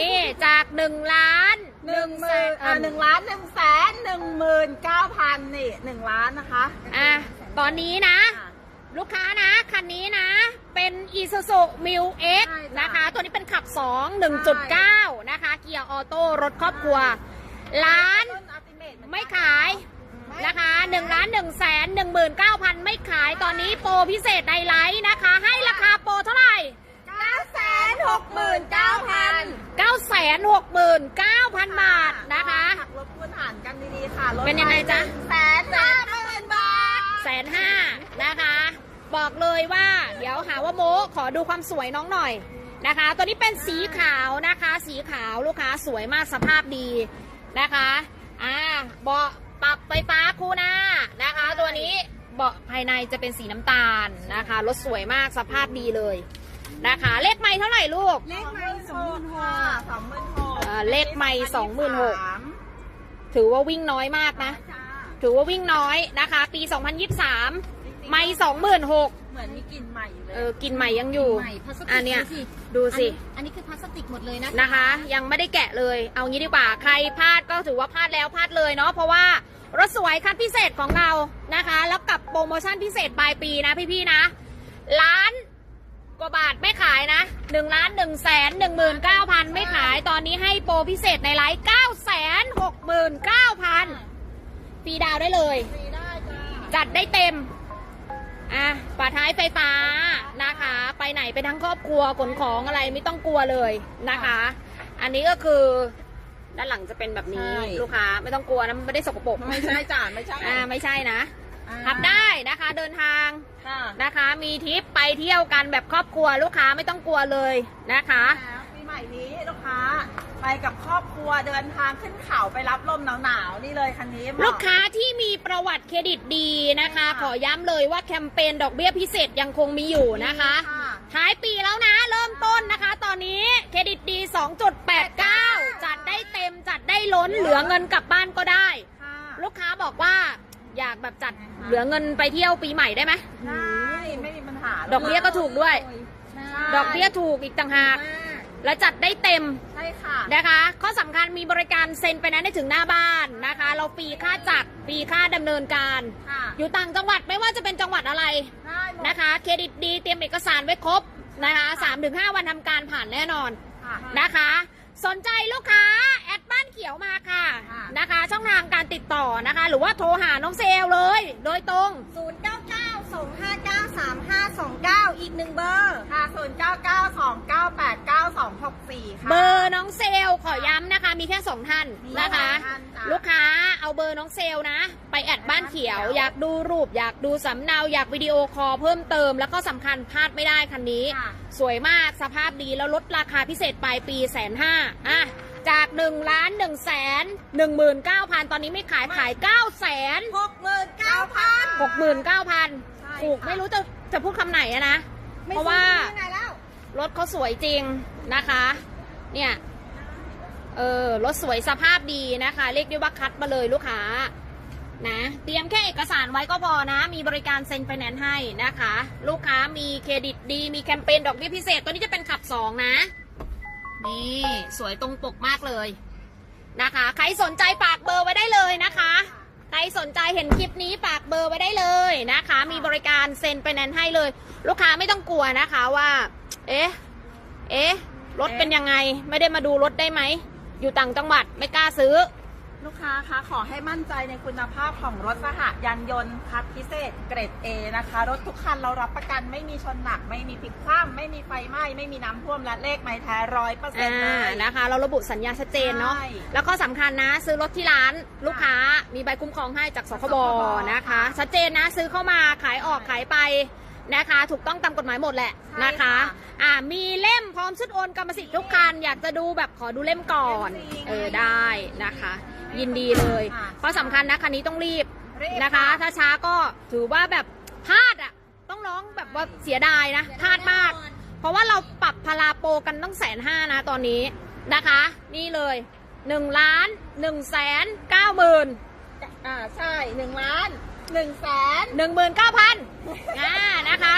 นี่จากหนึ่งล้านหนึ่งหมื่นอ่าหนึ่งล้านหนึ่งแสนหนึ่งหมื่นเก้าพันนี่หนึ่งล้านนะคะ อะตอนนี้นะอะลูกค้านะ คันนี้นะ เป็น Isuzu m i l X ใช่จ้ะนะคะ ตัวนี้เป็นขับ 2 1.9 นะคะ เกียร์ออโต้รถครอบครัว ล้านรุ่น Ultimate เหอนกันไม่ขายนะคะ1ล้าน1แสน19,000ไม่ขายตอนนี้โปรพิเศษในไลฟ์นะคะ ให้ราคาโปรเท่าไหร่ เก้าแสนหกหมื่นเก้าพัน 969,000บาทนะคะหักลบคูณหารกันดีๆค่ะลดเป็นยังไงจ๊ะแสนห้าหมื่นบาทแสนห้านะคะ บอกเลยว่า เดี๋ยวหาว่าโมขอดูความสวยน้องหน่อยนะคะ ตัวนี้เป็นสีขาวนะคะ สีขาวลูกค้าสวยมากสภาพดีนะคะอ่าเบาะปรับไฟฟ้าคู่หน้านะคะ ตัวนี้เบาะภายในจะเป็นสีน้ำตาลนะคะรถสวยมากสภาพดีเลยนะคะ เลขไม่เท่าไหร่ลูก เลขไม่สองห มื่นหกสองหมื่นหกอ่าเลขไมค์26,000ถือว่าวิ่งน้อยมากนะ ถือว่าวิ่งน้อยนะคะ ปี 2023 ไม่26,000เหมือนมีกลิ่นใหม่อยู่เลเอยอกินใหม่ยังอยู่ใหม่พลาสติกอันเนี้ยดูสิดูสิ อันนี้คือพลาสติกหมดเลยนะนะคะ ยังไม่ได้แกะเลย เอางี้ดีกว่า ใครพลาดก็ถือว่าพลาดแล้วพลาดเลยเนาะ เพราะว่ารถสวยคัดพิเศษของเรานะคะ แล้วกับโปรโมชั่นพิเศษปลายปีนะพี่ๆนะล้าน กว่าบาทไม่ขายนะ1ล้าน1แสน19,000ไม่ขายตอนนี้ให้โปรพิเศษในไลฟ์9แสน69,000ฟรีดาวน์ได้เลย ฟรีได้จ้าจัดได้เต็ม อะฝาท้ายไฟฟ้านะคะ ไปไหนไปทั้งครอบครัวขนของอะไรไม่ต้องกลัวเลยนะคะ อันนี้ก็คือด้านหลังจะเป็นแบบนี้ใช่ ลูกค้าไม่ต้องกลัวนะมันไม่ได้สกปรกไม่ใช่จ้าไม่ใช่ อ่าไม่ใช่นะอ่า ขับได้นะคะ เดินทางค่ะนะคะ มีทริปไปเที่ยวกันแบบครอบครัวลูกค้าไม่ต้องกลัวเลยนะคะแล้วปีใหม่นี้ลูกค้า ไปกับครอบครัวเดินทางขึ้นเขาไปรับลมหนาวๆนี่เลยคันนี้เหมาะลูกค้าที่มีประวัติเครดิตดีนะคะ ค่ะ ขอย้ำเลยว่าแคมเปญดอกเบี้ยพิเศษยังคงมีอยู่นะคะค่ะท้ายปีแล้วนะ เริ่มต้นนะคะ ตอนนี้เครดิตดี 2.89 จัดได้เต็มจัดได้ล้นเหลือเงินกลับบ้านก็ได้ ค่ะ ลูกค้าบอกว่าอยาก แบบจัดเหลือเงินไปเที่ยวปีใหม่ได้ไหม ได้ไม่มีปัญหาดอกเบี้ยก็ถูกด้วย ใช่ดอกเบี้ยถูกอีกต่างหาก มากและจัดได้เต็มใช่ค่ะ นะคะ ข้อสำคัญมีบริการเซ็นไปนั้นได้ถึงหน้าบ้านนะคะ เราฟรีค่าจัดฟรีค่าดำเนินการ ค่ะอยู่ต่างจังหวัดไม่ว่าจะเป็นจังหวัดอะไรได้หมดนะคะ เครดิตดีเตรียมเอกสารไว้ครบนะคะ3-5 วันทำการผ่านแน่นอน ค่ะ นะคะสนใจลูกค้า แอดบ้านเขียวมาค่ะค่ะ นะคะ ช่องทางการ ติดต่อนะคะ หรือว่าโทรหาน้องเซลเลย โดยตรง 0 9 9 2 5 9 3 5 2 9 อีกหนึ่งเบอร์ ค่ะ 0 9 9 2 9 8 9 2 6 4 ค่ะ เบอร์น้องเซลขอย้ำนะคะ มีแค่สองท่านนะคะ มีสองท่านจ้ะ ลูกค้าเอาเบอร์น้องเซลนะ ไปแอดบ้านเขียวบ้านเขียว อยากดูรูป อยากดูสำเนา อยากวิดีโอคอลเพิ่มเติม แล้วก็สำคัญพลาดไม่ได้คันนี้ ค่ะ สวยมากสภาพดีแล้วลดราคาพิเศษปลายปีแสนห้าอะ จาก1ล้าน1แสน19,000ตอนนี้ไม่ขายขาย9แสน69,000 69,000ถูกไม่รู้จะจะพูดคำไหนอะนะเพราะว่ายังไงแล้วรถเขาสวยจริงนะคะ เนี่ยเออรถสวยสภาพดีนะคะ เรียกได้ว่าคัดมาเลยลูกค้านะเตรียมแค่เอกสารไว้ก็พอนะ มีบริการเซ็นไฟแนนซ์ให้นะคะ ลูกค้ามีเครดิตดี มีแคมเปญดอกเบี้ยพิเศษ ตัวนี้จะเป็นขับสองนะ นี่สวยตรงปกมากเลยนะคะ ใครสนใจฝากเบอร์ไว้ได้เลยนะคะ ใครสนใจเห็นคลิปนี้ฝากเบอร์ไว้ได้เลยนะคะ มีบริการเซ็นไฟแนนซ์ให้เลย ลูกค้าไม่ต้องกลัวนะคะว่า เอ๊ะ เอ๊ะ รถเป็นยังไง ไม่ได้มาดูรถได้ไหม อยู่ต่างจังหวัดไม่กล้าซื้อ ลูกค้าคะขอให้มั่นใจในคุณภาพของรถสหยานยนต์คัดพิเศษเกรด A นะคะ รถทุกคันเรารับประกันไม่มีชนหนัก ไม่มีพลิกคว่ำไม่มีไฟไหม้ไม่มีน้ำท่วมและเลขไม้แท้ร้อยเปอร์เซ็นอ่าต์เลยนะคะ เราระบุสัญญาชัดเจนเนาะใช่แล้วก็สำคัญนะ ซื้อรถที่ร้านลูกค้ามีใบคุ้มครองให้จากสคบสคบนะคะค่ะชัดเจนนะซื้อเข้ามาขายออกขายไปนะคะถูกต้องตามกฎหมายหมดแหละใช่นะคะค่ะอ่ามีเล่มพร้อมชุดโอนกรรมสิทธิ์ทุกคันอยากจะดูแบบขอดูเล่มก่อนเล่มจริงเออได้นะคะ ยินดีเลยค่ะ เพราะสำคัญนะคันนี้ต้องรีบรีบนะคะค่ะถ้าช้าก็ถือว่าแบบพลาดอะต้องร้องแบบว่าเสียดายนะพลาดมาก เพราะว่าเราปรับพาราโปรกันต้องแสนห้านะตอนนี้นะคะ นี่เลย1ล้าน1แสน9หมื่นอ่าใช่หนึ่งล้านหนึ่งแสนหนึ่งหมื่นเก้าพันอ่านะคะ